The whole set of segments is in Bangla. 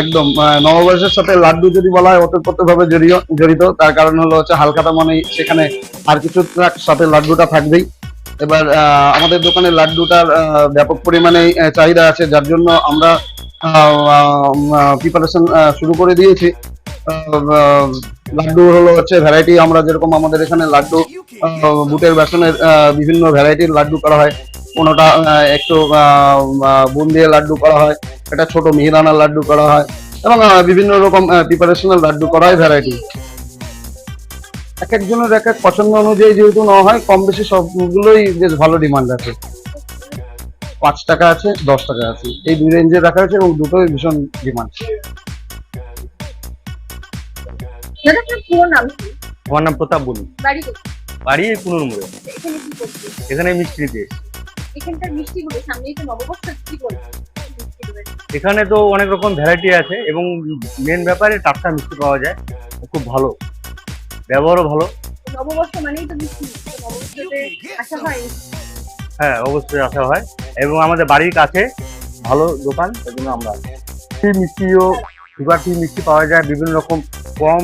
একদম নববর্ষের সাথে লাড্ডু যদি বলা হয়, ওতপ্রোতভাবে জড়িত জড়িত, তার কারণ হলো হচ্ছে হালখাতা মানে সেখানে আর কিছু সাথে লাড্ডুটা থাকবেই। এবার আমাদের দোকানে লাড্ডুটার ব্যাপক পরিমাণে চাহিদা আছে, যার জন্য আমরা প্রিপারেশন শুরু করে দিয়েছি। লাড্ডু হলো হচ্ছে ভ্যারাইটি আমরা যেরকম আমাদের এখানে লাড্ডু বুটের বেসনের বিভিন্ন ভ্যারাইটির লাড্ডু করা হয়। কোনোটা একটু বুন দিয়ে লাড্ডু করা হয় একটা ছোট মিহিদানার লাড্ডু করা হয় এবং বিভিন্ন রকম প্রিপারেশনাল লাড্ডু করা হয় ভ্যারাইটি এক একজনের এক এক পছন্দ অনুযায়ী যেহেতু নেওয়া হয় কম বেশি সবগুলোই বেশ ভালো ডিমান্ড আছে। পাঁচ টাকা আছে দশ টাকা আছে। এই দুই রেঞ্জে রাখা আছে এবং দুটোই ভীষণ ডিমান্ড দাদা আপনার পুরো আমার নাম প্রতাপ বলু বাড়ি করছে এখানে মিস্ত্রিতে। এখানকার মিষ্টিগুলো সামনেই তো নববর্ষ কি দেবেন। এখানে তো অনেক রকম ভ্যারাইটি আছে এবং মেন ব্যাপারে টাটকা মিষ্টি পাওয়া যায়। খুব ভালো। ব্যবহারও ভালো। নববর্ষ মানেই তো মিষ্টি। তো নববর্ষতে আসা হয়। হ্যাঁ অবশ্যই আসা হয়। এবং আমাদের বাড়ির কাছে ভালো দোকান জন্য আমরা। ফ্রি মিষ্টিও সুগার ফ্রি মিষ্টি পাওয়া যায়। বিভিন্ন রকম কম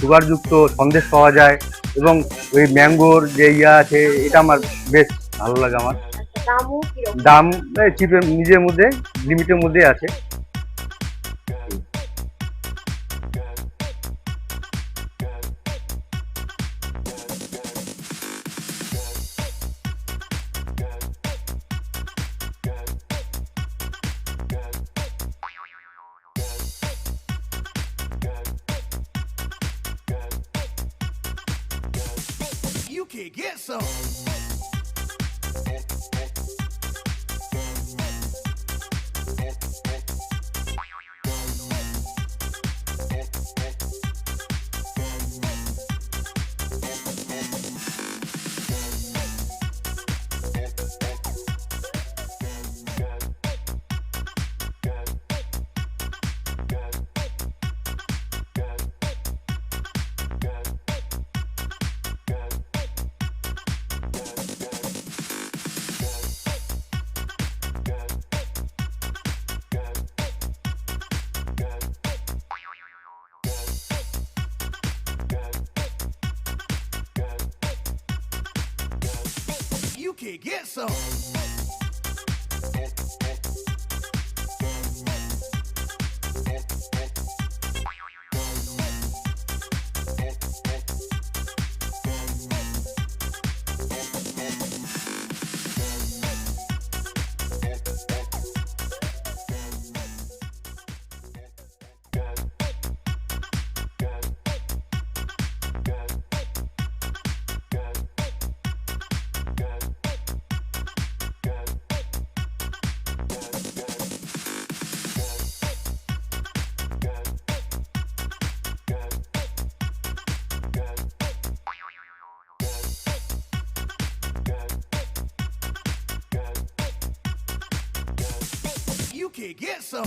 সুগারযুক্ত সন্দেশ পাওয়া যায়। এবং ওই ম্যাঙ্গোর যে ইয়া আছে এটা আমার বেশ ভালো লাগে আমার। দামও দাম চিপের নিজের মধ্যে লিমিটের মধ্যে আছে। You can get some. You can get some. You can get some.